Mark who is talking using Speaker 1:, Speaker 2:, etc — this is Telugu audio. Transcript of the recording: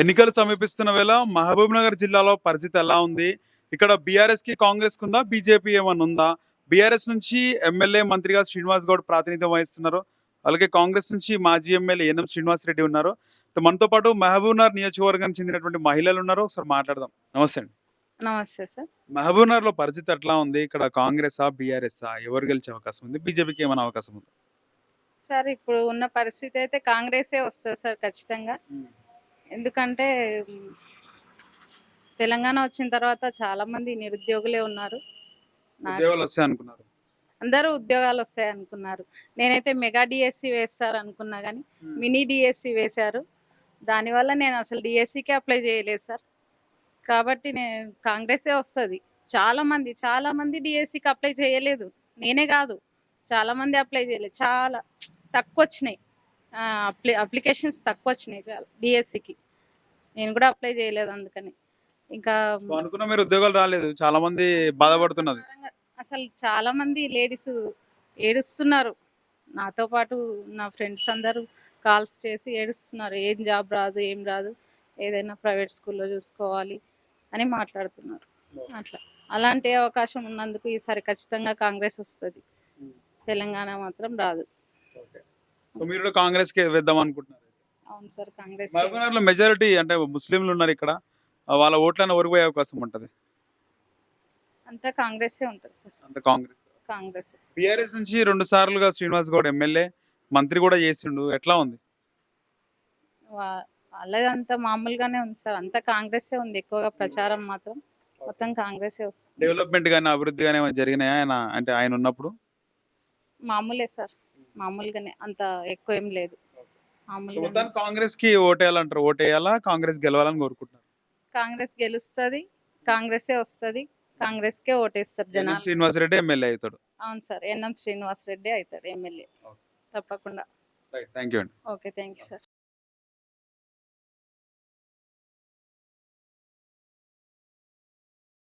Speaker 1: ఎన్నికలు సమీపిస్తున్న వేళ మహబూబ్ నగర్ జిల్లాలో పరిస్థితి ఎలా ఉంది? ఇక్కడ బీఆర్ఎస్కి కాంగ్రెస్ కుందా బీజేపీ ఏమన్నా ఉందా? బీఆర్ఎస్ నుంచి ఎమ్మెల్యే మంత్రిగా శ్రీనివాస్ గౌడ్ ప్రాతినిధ్యం వహిస్తున్నారు. అలాగే కాంగ్రెస్ నుంచి మాజీ ఎమ్మెల్యే ఎన్ఎం శ్రీనివాస్ రెడ్డి ఉన్నారు. మనతో పాటు మహబూబ్ నగర్ నియోజకవర్గానికి చెందినటువంటి మహిళలు ఉన్నారు ఒకసారి మాట్లాడదాం. నమస్తే అండి.
Speaker 2: నమస్తే సార్.
Speaker 1: మహబూబ్ నగర్లో పరిస్థితి ఎట్లా ఉంది? ఇక్కడ కాంగ్రెస్ బీఆర్ఎస్ ఆ ఎవరు గెలిచే అవకాశం ఉంది? బీజేపీకి ఏమైనా అవకాశం ఉంది?
Speaker 2: సార్ ఇప్పుడు ఉన్న పరిస్థితి అయితే కాంగ్రెసే వస్తుంది సార్ ఖచ్చితంగా. ఎందుకంటే తెలంగాణ వచ్చిన తర్వాత చాలా మంది నిరుద్యోగులే ఉన్నారు.
Speaker 1: అనుకున్నారు.
Speaker 2: అందరూ ఉద్యోగాలు వస్తాయి అనుకున్నారు. నేనైతే మెగా డిఎస్సి వేస్తారు అనుకున్నా కానీ మినీ డిఎస్సి వేశారు. దానివల్ల నేను అసలు డిఎస్సికే అప్లై చేయలేదు సార్. కాబట్టి నేను కాంగ్రెసే వస్తుంది. చాలా మంది చాలా మంది డిఎస్సికి అప్లై చేయలేదు. నేనే కాదు. చాలా మంది అప్లై చేయలేదు. చాలా తక్కువ వచ్చినాయి అప్లై అప్లికేషన్స్ తక్కువ వచ్చినాయి చాలా డిఎస్సికి నేను కూడా అప్లై చేయలేదు అందుకని. ఇంకా
Speaker 1: అనుకున్న మీరు ఉద్యోగాలు రాలేదు. చాలా మంది బాధపడుతున్నది.
Speaker 2: అసలు చాలా మంది లేడీస్ ఏడుస్తున్నారు. నాతో పాటు నా ఫ్రెండ్స్ అందరూ కాల్స్ చేసి ఏడుస్తున్నారు. ఏం జాబ్ రాదు ఏం రాదు. ఏదైనా ప్రైవేట్ స్కూల్లో చూసుకోవాలి అని మాట్లాడుతున్నారు. అట్లా. అలాంటి అవకాశం ఉన్నందుకు ఈసారి ఖచ్చితంగా కాంగ్రెస్ వస్తుంది. తెలంగాణ మాత్రం రాదు.
Speaker 1: మీరు కూడా కాంగ్రెస్కి వేద్దాం అనుకుంటున్నారు.
Speaker 2: అవును సార్ కాంగ్రెస్
Speaker 1: మహబూబ్ నగర్లో మెజారిటీ అంటే ముస్లింలు ఉన్నారు ఇక్కడ. వాళ్ళ ఓట్లను ఎవరికి పోయే అవకాశం ఉంటది.
Speaker 2: అంతా కాంగ్రెసే ఉంటుంది సార్.
Speaker 1: అంత కాంగ్రెస్.
Speaker 2: కాంగ్రెస్.
Speaker 1: బీఆర్ఎస్ నుంచి రెండు సార్లుగా శ్రీనివాస్ గౌడ్ ఎమ్మెల్యే మంత్రి కూడా చేసిండు. ఎట్లా ఉంది?
Speaker 2: వా- వాళ్ళదంతా మామూలుగానే ఉంది సార్. అంతా కాంగ్రెసే ఉంది. ఎక్కువగా ప్రచారం మాత్రం మొత్తం కాంగ్రెసే వస్తుంది.
Speaker 1: డెవలప్మెంట్ కానీ అభివృద్ధి కానీ ఏమైనా జరిగినాయా? ఆయన అంటే ఆయన ఉన్నప్పుడు?
Speaker 2: మామూలే సార్. మామూలుగానే అంత ఎక్కువ ఏం లేదు.
Speaker 1: మొత్తానికి కాంగ్రెస్కి ఓటేయాలంటారు. ఓటేయాలా? కాంగ్రెస్ గెలవాలని కోరుకుంటున్నారు.
Speaker 2: కాంగ్రెస్ గెలుస్తుంది. కాంగ్రెసే వస్తుంది. కాంగ్రెస్కే ఓటేస్తారు జనాలు.
Speaker 1: శ్రీనివాస్ రెడ్డి ఎమ్మెల్యే అవుతాడు.
Speaker 2: అవును సార్. ఎన్ఎం శ్రీనివాస్ రెడ్డి అవుతాడు ఎమ్మెల్యే. తప్పకుండా.
Speaker 1: థ్యాంక్ యూ అండి.
Speaker 2: ఓకే. Thank you sir.